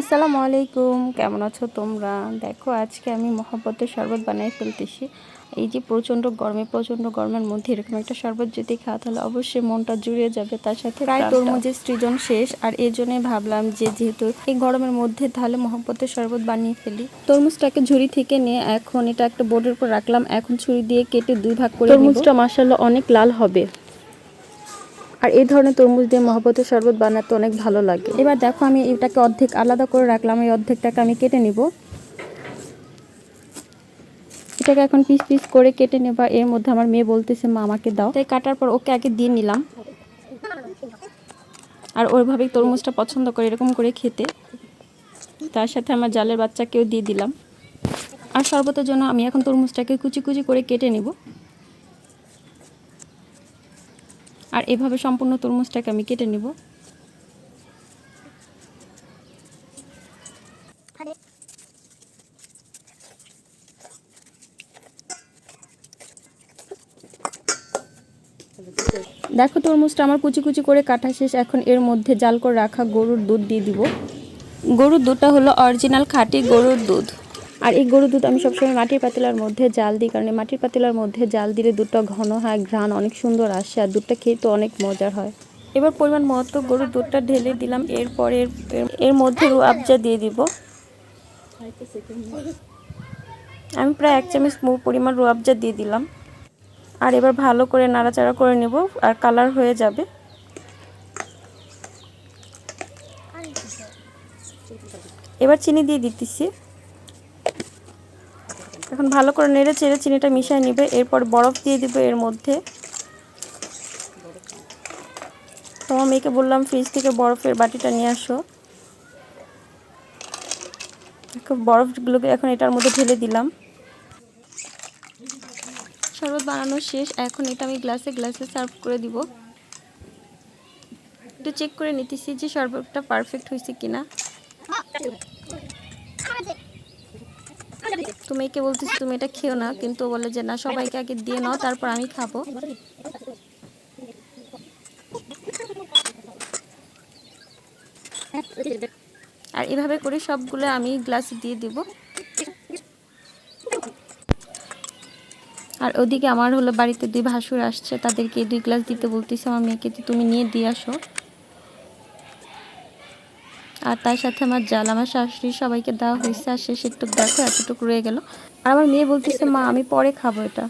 আসসালামু আলাইকুম কেমন আছো তোমরা? দেখো আজকে আমি মহাব্বতের শরবত বানিয়ে ফেলতেছি। এই যে প্রচণ্ড গরমে প্রচণ্ড গরমের মধ্যে এরকম একটা শরবত যদি খাওয়া তাহলে অবশ্যই মনটা জুড়িয়ে যাবে তার সাথে প্রায় তরমুজের সৃজন শেষ। আর এই জন্যই ভাবলাম যে যেহেতু এই গরমের মধ্যে তাহলে মহাব্বতের শরবত বানিয়ে ফেলি। তরমুজটাকে ঝুড়ি থেকে নিয়ে এখন এটা একটা বোর্ডের উপর রাখলাম। এখন ছুরি দিয়ে কেটে দুই ভাগ করে তরমুজটা মাসাল্লাহ অনেক লাল হবে। আর এই ধরনের তরমুজ দিয়ে মহব্বতের শরবত বানাতে অনেক ভালো লাগে। এবার দেখো আমি এটাকে অর্ধেক আলাদা করে রাখলাম, এই অর্ধেকটাকে আমি কেটে নিব। এটাকে এখন পিস পিস করে কেটে নেবা এর মধ্যে আমার মেয়ে বলতেছে, মা, আমাকে দাও। তাই কাটার পর ওকে আগে দিয়ে নিলাম। আর ওইভাবেই তরমুজটা পছন্দ করে, এরকম করে খেতে। তার সাথে আমার জালের বাচ্চাকেও দিয়ে দিলাম। আর শরবতের জন্য আমি এখন তরমুজটাকে কুচি কুচি করে কেটে নেব। আর এভাবে সম্পূর্ণ তরমুজটাকে আমি কেটে নেব। দেখো তরমুজটা আমার কুচি কুচি করে কাটা শেষ। এখন এর মধ্যে জাল করে রাখা গরুর দুধ দিয়ে দিব। গরুর দুধটা হলো অরিজিনাল খাঁটি গরুর দুধ। আর এই গরুর দুধ আমি সবসময় মাটির পাতিলার মধ্যে জাল দিই, কারণ মাটির পাতিলার মধ্যে জাল দিলে দুধটা ঘন হয়, ঘ্রাণ অনেক সুন্দর আসে আর দুধটা খেয়ে তো অনেক মজার হয়। এবার পরিমাণ মতো গরুর দুধটা ঢেলে দিলাম, এরপর এর এর মধ্যে রু আবজা দিয়ে দিব। আমি প্রায় এক চামচ পরিমাণ রু আবজা দিয়ে দিলাম। আর এবার ভালো করে নাড়াচাড়া করে নেব আর কালার হয়ে যাবে। এবার চিনি দিয়ে দিতেছি। এখন ভালো করে নেড়ে চেড়ে চিনিটা মিশিয়ে নেবে, এরপর বরফ দিয়ে দিব এর মধ্যে। তোমার মেয়েকে বললাম, ফ্রিজ থেকে বরফের বাটিটা নিয়ে আসো। বরফগুলোকে এখন এটার মধ্যে ঢেলে দিলাম। শরবত বানানো শেষ, এখন এটা আমি গ্লাসে গ্লাসে সার্ভ করে দিব। একটু চেক করে নিতেছি যে শরবতটা পারফেক্ট হয়েছে কিনা। তুমি একে বলতেছি, তুমি এটা খেও না। কিন্তু বলে যে, না, সবাইকে আগে দিয়ে নাও, তারপর আমি খাব। আর এভাবে করে সবগুলো আমি গ্লাসে দিয়ে দিব। আর ওদিকে আমার হলো বাড়িতে দুই ভাসুর আসছে, তাদেরকে দুই গ্লাস দিতে বলতেছে, আমার মেয়েকে তুমি নিয়ে দিয়ে আসো। আর তার সাথে আমার জাল, আমার শাশুড়ি সবাইকে দেওয়া হয়েছে, আর শেষ একটু দেখো, এতটুকু রয়ে গেল। আর আমার মেয়ে বলতেছে, মা, আমি পরে খাব এটা।